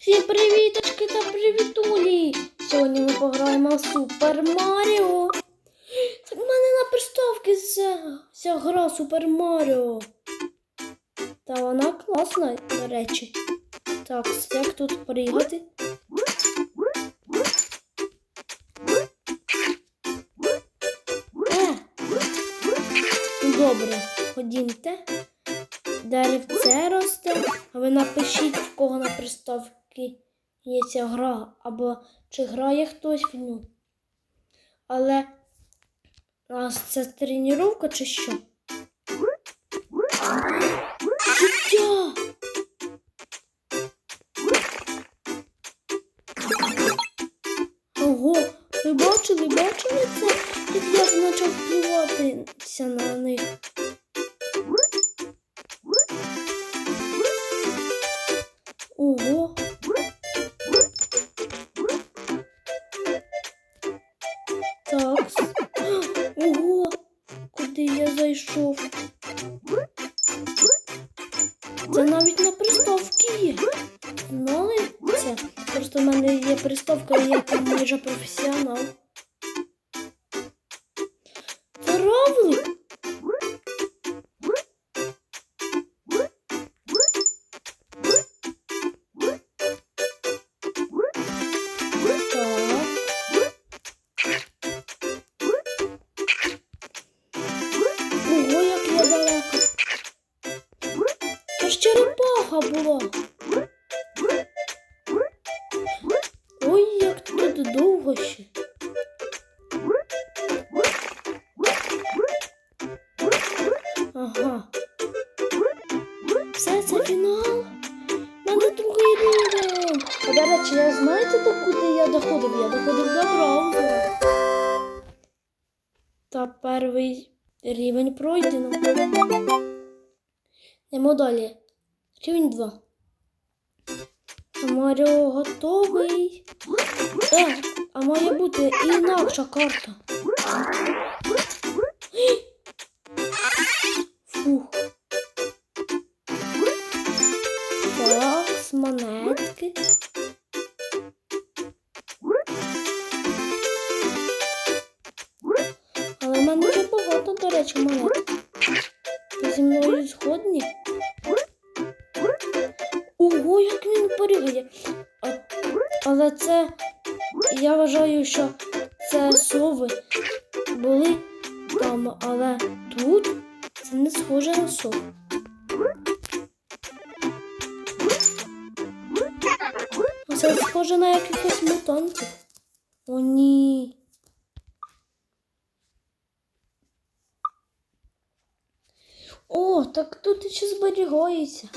Всім привіточки та привітулі! Сьогодні ми пограємо в Супер Маріо. Так в мене на приставці ця гра Супер Маріо. Та вона класна, до речі. Так, як тут приїхати? Е! Добре, ходімте. Деревце росте, а ви напишіть, в кого на приставці є ця гра, або чи грає хтось в ню. Але нас це тренування чи що? Життя! Ого, ви бачили, бачили це? Як я почав плюватися на них. І я там майже професіонал. Тут довго ще. Ага. Все, це фінал. Мене другий рівень. А до речі, я знаєте, до куди я доходив? Я доходив до браузера. Та перший рівень пройдено. Йдемо далі. Рівень 2. Маріо готовий. Е, а має бути інакша карта. Це схоже на якихось мутантів. О, ні. О, так тут ще зберігається.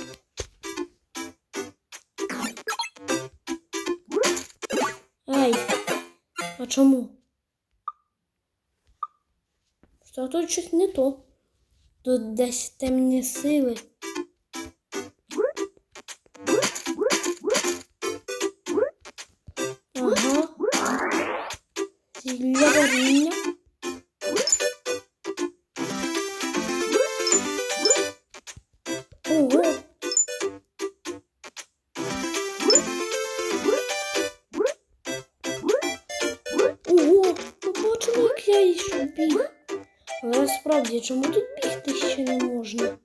Ей, а чому? Що тут щось не то? Тут десь темні сили. Але чому тут бігти ще не можна?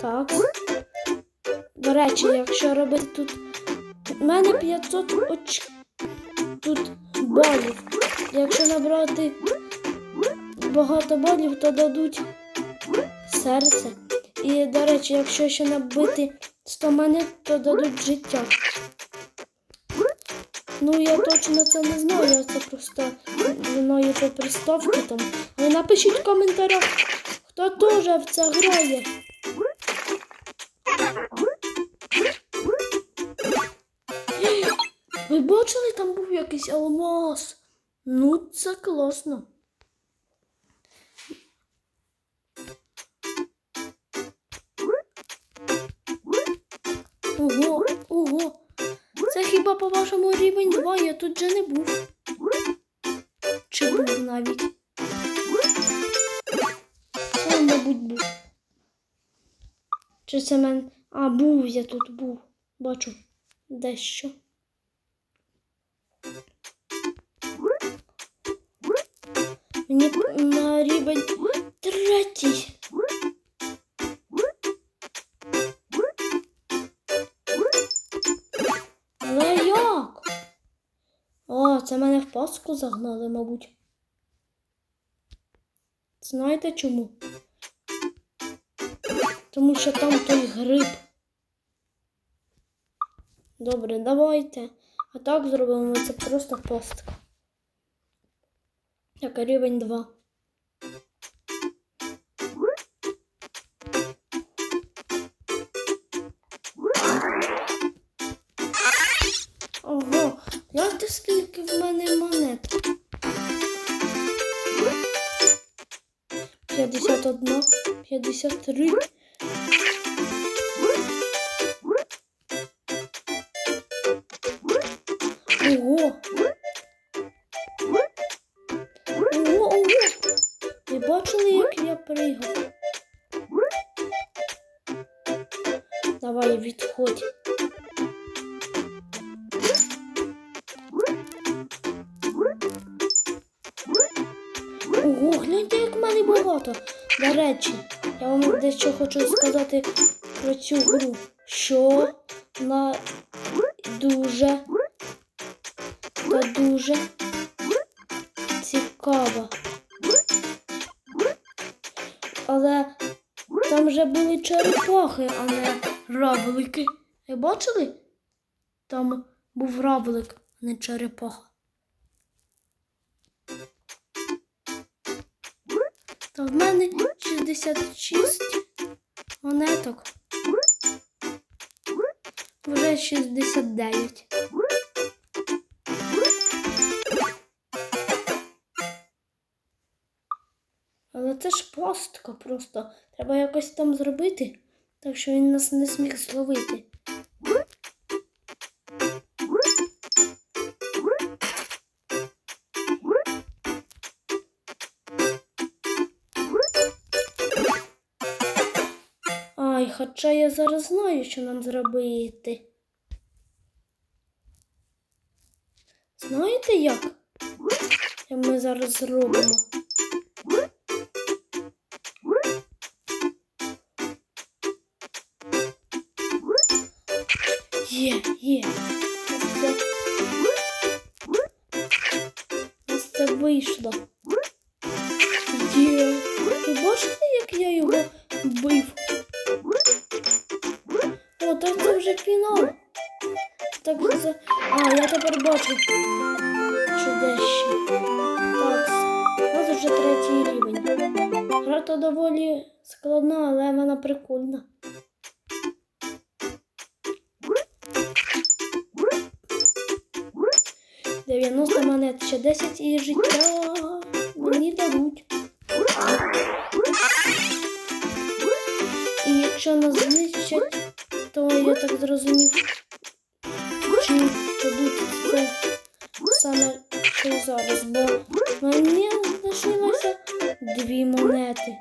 Так. До речі, якщо робити тут. У мене 500 оч... тут балів. Якщо набрати багато балів, то дадуть серце. І, до речі, якщо ще набити 100 монет, то дадуть життя. Ну, я точно це не знаю, я це просто знаю по приставки там. Але напишіть в коментарях, хто теж в це грає. Ви бачили, там був якийсь алмаз. Ну, це класно. Ого, ого. Це хіба по вашому рівень 2, я тут же не був. Чи був навіть? Це, мабуть, був. Чи це мен. А, був я тут був. Бачу дещо. Мені на рівень третій. Це мене в паску загнали, мабуть. Знаєте чому? Тому що там той гриб. Добре, давайте. А так зробимо це просто пастка. Так, рівень 2. 53. Ого. Ого, ого. Ви бачили, як я пригав? Давай, відходь. Дещо хочу сказати про цю гру. Що вона дуже та дуже цікава. Але там вже були черепахи, а не равлики. Ви бачили? Там був равлик, а не черепаха. Та в мене 66 монеток. Вже 69. Але це ж пастка просто. Треба якось там зробити, так що він нас не зміг зловити. Хоча я зараз знаю, що нам зробити. Знаєте як? Ми зараз зробимо? Є, є. Ось це. Вийшло. Є. Ви бачите, як я його вбив? Вже фінал. Так це. А, я тепер бачу. Що дещо. Так, у вже третій рівень. Гра то доволі складна, але вона прикольна. Дев'яносто монет, ще 10 і життя мені дадуть. І якщо нас знищать, то я так зрозумів, чи дадуть це саме що зараз, бо мені лишилося дві монети.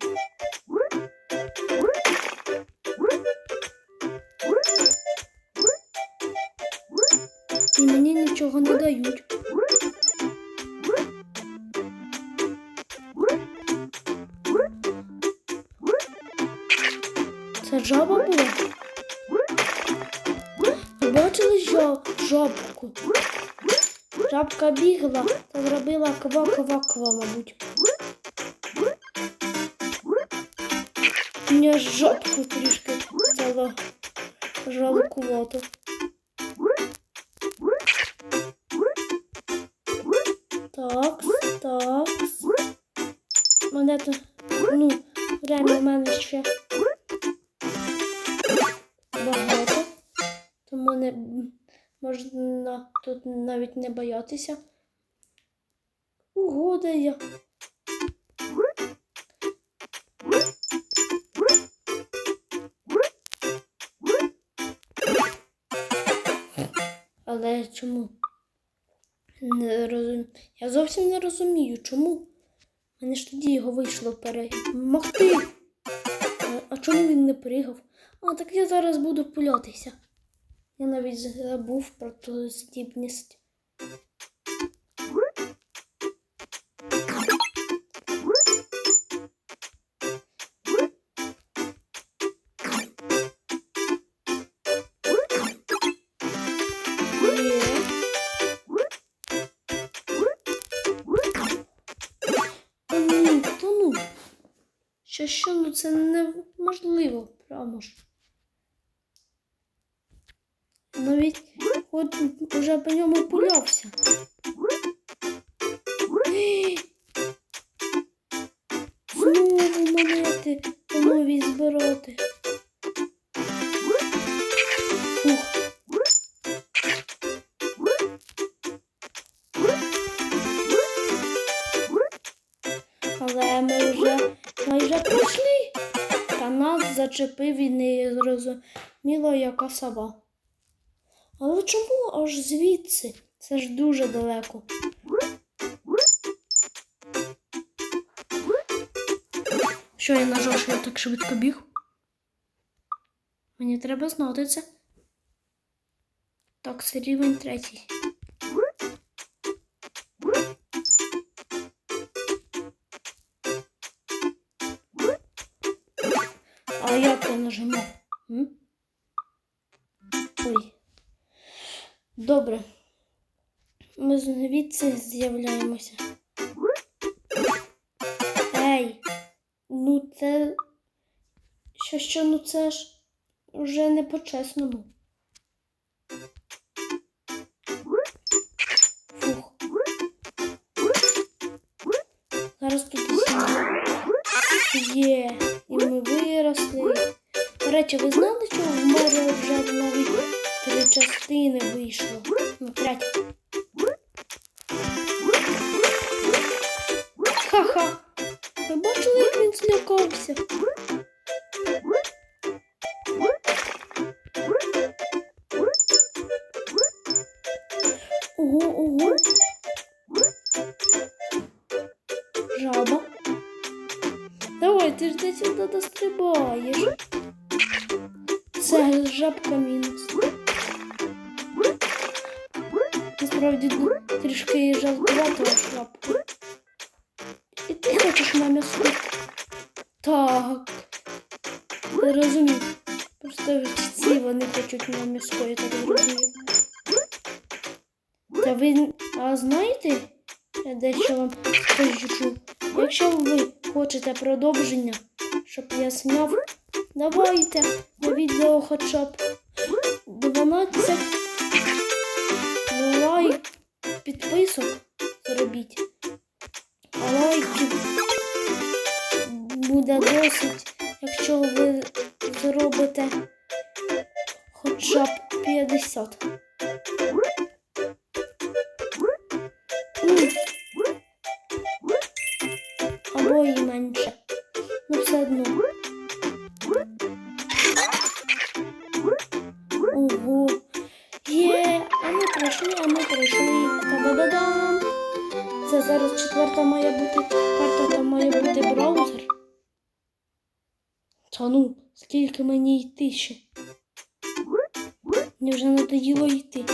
І мені нічого не дають. Жабка бігла та зробила кво-кво-кво, мабуть. Мені жабку трішки стало жалкувато. Не. Угода я. Але чому? Не розум... Я зовсім не розумію, чому. Мене ж тоді його вийшло перемогти. А, а чому він не пригав? А, так я зараз буду пульотися. Я навіть забув про ту здібність. Що, що, ну це неможливо, прямо ж. Навіть от уже по ньому пулявся. Знову монети по збирати. Майже пройшли. Та нас зачепив і не зрозуміло, яка сова. Але чому аж звідси? Це ж дуже далеко. Що я нажав, що я так швидко біг? Мені треба знати це. Так, це рівень третій. Нажимав? М? Ой. Добре. Ми звідси з'являємося. Ей! Ну це. Що, що, ну це ж вже не по-чесному. Речі, ви знали, що в мене вже навіть три частини вийшло? Ну, п'ять. Ха-ха. Ви бачили, як він злякався? Ого, ого. Жаба. Давай, ти ж десь сюди дострибаєш. Жабка мінус. Насправді трішки жалкувато жабку. І ти хочеш на м'ясо? Так. Я розумію. Просто всі вони хочуть м'ясо, я так зрозумів. Та ви а знаєте, я дещо вам скажу. Якщо ви хочете продовження, щоб я зняв, давайте на відео хоча б 12 лайк, підписок зробіть. А лайків буде досить, якщо ви зробите хоча б 50. Або і менше. Ну все одно. Мені йти ще? Мені вже надоїло йти.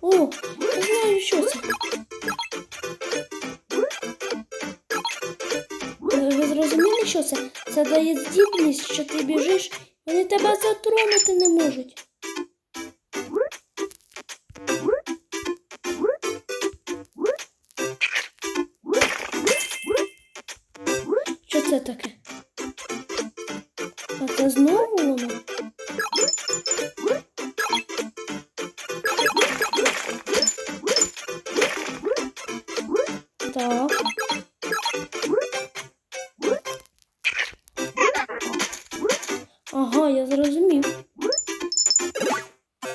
О, я знаю, що це. Ви зрозуміли, що це? Це дає здібність, що ти біжиш, вони тебе затронути не можуть. Ага, я зрозумів.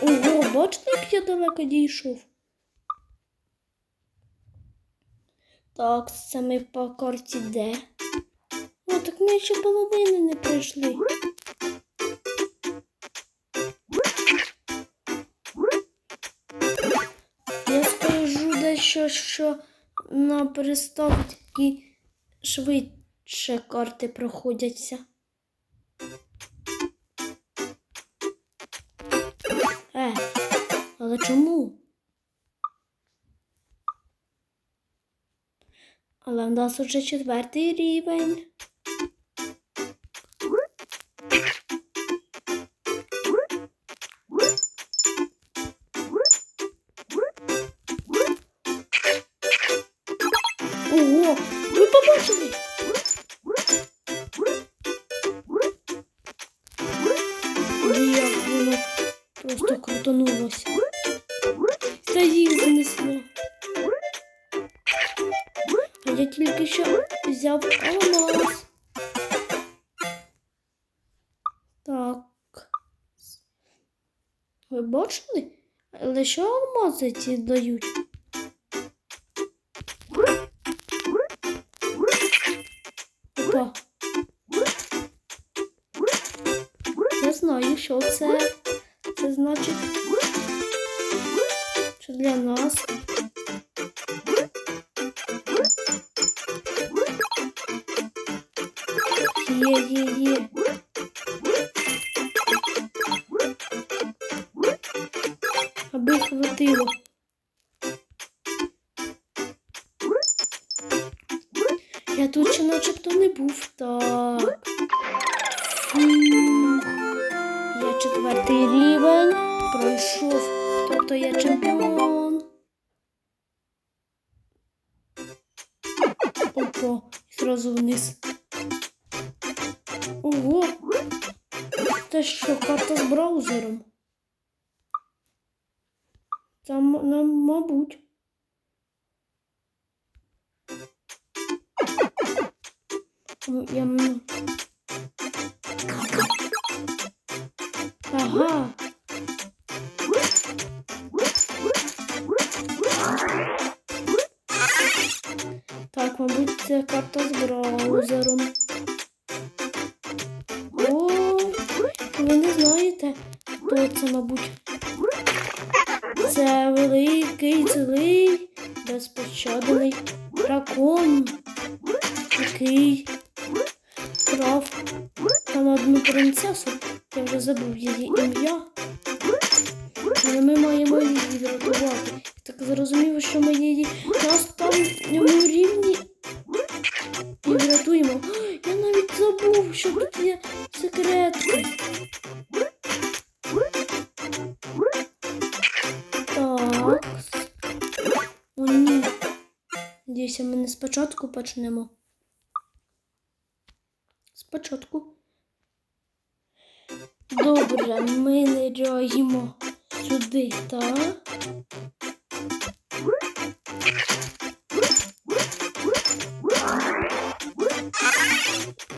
Ого, бачите, як я далеко дійшов? Так, це ми по карті Д. О, так ми ще половини не пройшли. може, що на приставці швидше карти проходяться. Але чому? Але в нас уже четвертий рівень. Я тільки що взяв алмаз. Так. Ви бачили? Що алмази ці дають? Опа. Я знаю, що це. Це значить, що для нас. Аби хватило. Я тут ще начебто не був. Так. Фу. Я четвертий рівень пройшов. Тобто я чемпіон. Ну, Я... м- Ага. Так, мабуть, це карта одну принцесу. Я вже забув її ім'я. Але ми маємо її врятувати. Так зрозуміло, що ми її на останньому рівні і врятуємо. Я навіть забув, що тут є секретки. Так. О, ні. Надіюся, ми не спочатку почнемо. сюди, так?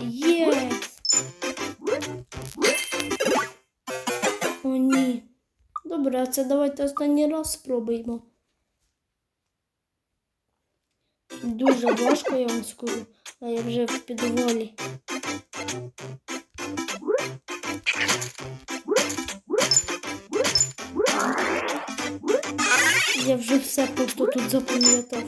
Є! О, ні. Добре, а це давайте останній раз спробуємо. Дуже важко, я вам скажу, а я вже в підвалі. Я вже все просто тут запам'ятав.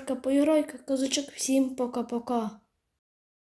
Будемо на чому завершити. З вами був Йорка Поіграйка, Козачок. Всім пока-пока.